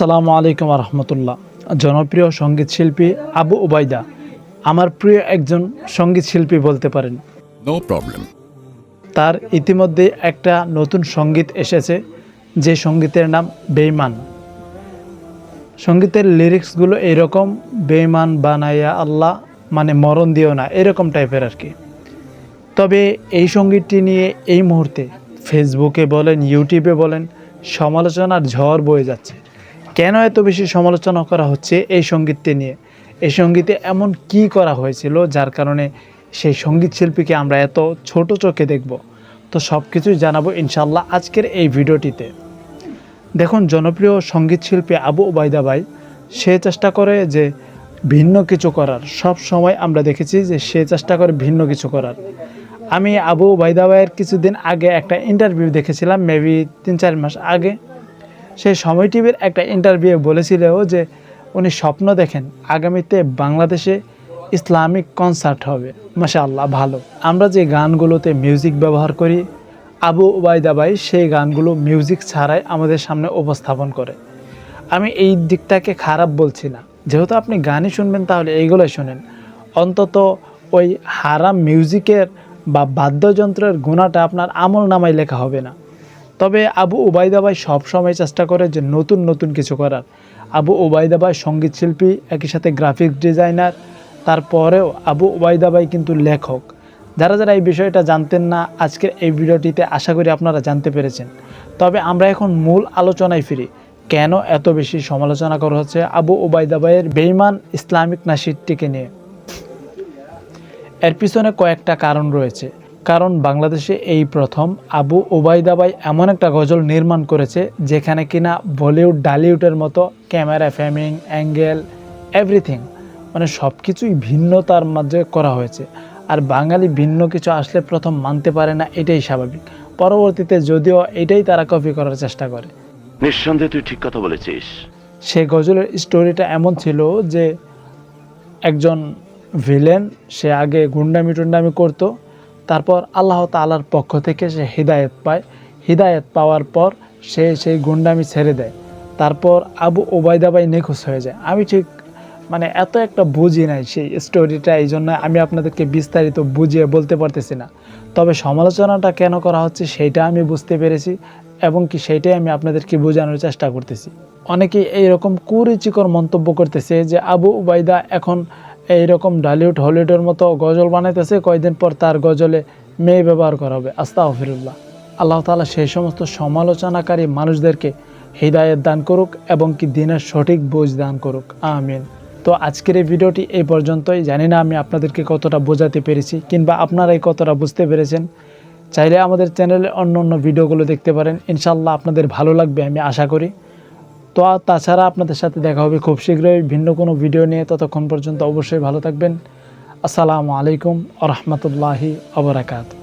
আসসালামু আলাইকুম রহমতুল্লাহ জনপ্রিয় সংগীত শিল্পী আবু উবাইদা আমার প্রিয় একজন সংগীত শিল্পী বলতে পারেন। নো প্রবলেম তার ইতিমধ্যে একটা নতুন সংগীত এসেছে যে সঙ্গীতের নাম বেইমান সঙ্গীতের লিরিক্সগুলো এইরকম বেইমান বানাইয়া আল্লাহ মানে মরণ দিও না এরকম টাইপের আর কি। তবে এই সঙ্গীতটি নিয়ে এই মুহূর্তে ফেসবুকে বলেন ইউটিউবে বলেন সমালোচনার ঝড় বয়ে যাচ্ছে। কেন এত বেশি সমালোচনা করা হচ্ছে এই সঙ্গীতটি নিয়ে? এই সঙ্গীতে এমন কি করা হয়েছিল যার কারণে সেই সংগীত শিল্পীকে আমরা এত ছোট চোখে দেখব? তো সব কিছুই জানাব ইনশাল্লাহ আজকের এই ভিডিওটিতে। দেখুন, জনপ্রিয় সংগীত শিল্পী আবু ওবায়দা ভাই, সে চেষ্টা করে যে ভিন্ন কিছু করার। সব সময় আমরা দেখেছি যে সে চেষ্টা করে ভিন্ন কিছু করার। আমি আবু ওবায়দা ভাইয়ের কিছুদিন আগে একটা ইন্টারভিউ দেখেছিলাম মেবি তিন চার মাস আগে। সেই সময় টিভির একটা ইন্টারভিউ বলেছিল যে উনি স্বপ্ন দেখেন আগামীতে বাংলাদেশে ইসলামিক কনসার্ট হবে। মাশা আল্লাহ ভালো। আমরা যে গানগুলোতে মিউজিক ব্যবহার করি, আবু ওবায়দা ভাই সেই গানগুলো মিউজিক ছাড়াই আমাদের সামনে উপস্থাপন করে। আমি এই দিকটাকে খারাপ বলছি না। যেহেতু আপনি গানই শুনবেন, তাহলে এইগুলোই শোনেন। অন্তত ওই হারাম মিউজিকের বা বাদ্যযন্ত্রের গুণাটা আপনার আমল নামায় লেখা হবে না। তবে আবু উবাইদা ভাই সবসময় চেষ্টা করে যে নতুন নতুন কিছু করার। আবু ওবায়দা ভাই সংগীত শিল্পী, একই সাথে গ্রাফিক্স ডিজাইনার তারপরেও আবু ওবায়দা ভাই কিন্তু লেখক। যারা যারা এই বিষয়টা জানতেন না, আজকের এই ভিডিওটিতে আশা করি আপনারা জানতে পেরেছেন। তবে আমরা এখন মূল আলোচনায় ফিরি। কেন এত বেশি সমালোচনা করা হচ্ছে আবু ওবায়দা ভাইয়ের বেইমান ইসলামিক নাসিরটিকে নিয়ে? এর পিছনে কয়েকটা কারণ রয়েছে। কারণ বাংলাদেশে এই প্রথম আবু ওবায়দাবাই এমন একটা গজল নির্মাণ করেছে যেখানে কিনা বলিউড ডালিউডের মতো ক্যামেরা ফ্রেমিং অ্যাঙ্গেল এভরিথিং মানে সব কিছুই ভিন্নতার মাঝে করা হয়েছে। আর বাঙালি ভিন্ন কিছু আসলে প্রথম মানতে পারে না এটাই স্বাভাবিক। পরবর্তীতে যদিও এটাই তারা কপি করার চেষ্টা করে। নিঃসন্দেহে তুই ঠিক কথা বলেছিস। সে গজলের স্টোরিটা এমন ছিল যে একজন ভিলেন সে আগে গুন্ডামি টুন্ডামি করতো তারপর আল্লাহ তালার পক্ষ থেকে সে হৃদায়ত পায়। হৃদায়ত পাওয়ার পর সে সেই গুন্ডামি ছেড়ে দেয়। তারপর আবু ওবায়দাবাই নিখোঁজ হয়ে যায়। আমি ঠিক মানে এত একটা বুঝি নাই সেই স্টোরিটা এই জন্য আমি আপনাদেরকে বিস্তারিত বুঝিয়ে বলতে পারতেছি না। তবে সমালোচনাটা কেন করা হচ্ছে সেইটা আমি বুঝতে পেরেছি এবং কি সেইটাই আমি আপনাদেরকে বোঝানোর চেষ্টা করতেছি। অনেকেই এইরকম কুরুচিকর মন্তব্য করতেছে যে আবু উবাইদা এখন এইরকম ডালিউড হলিউডের মতো গজল বানাইতেছে, কয়দিন পর তার গজলে মেয়ে ব্যবহার করা হবে। আস্তা ফিরুল্লাহ আল্লাহ তালা সেই সমস্ত সমালোচনাকারী মানুষদেরকে হৃদায়ত দান করুক এবং কি দিনের সঠিক বোঝ দান করুক। আমিন। তো আজকের এই ভিডিওটি এই পর্যন্তই। জানি না আমি আপনাদেরকে কতটা বোঝাতে পেরেছি কিংবা আপনারাই কতটা বুঝতে পেরেছেন। চাইলে আমাদের চ্যানেলে অন্য অন্য ভিডিওগুলো দেখতে পারেন। ইনশাল্লাহ আপনাদের ভালো লাগবে আমি আশা করি। তো তাছাড়া আপনাদের সাথে দেখা হবে খুব শীঘ্রই ভিন্ন কোনো ভিডিও নিয়ে। ততক্ষণ পর্যন্ত অবশ্যই ভালো থাকবেন। আসসালামু আলাইকুম আ রহমতুল্লাহি আবরাকাত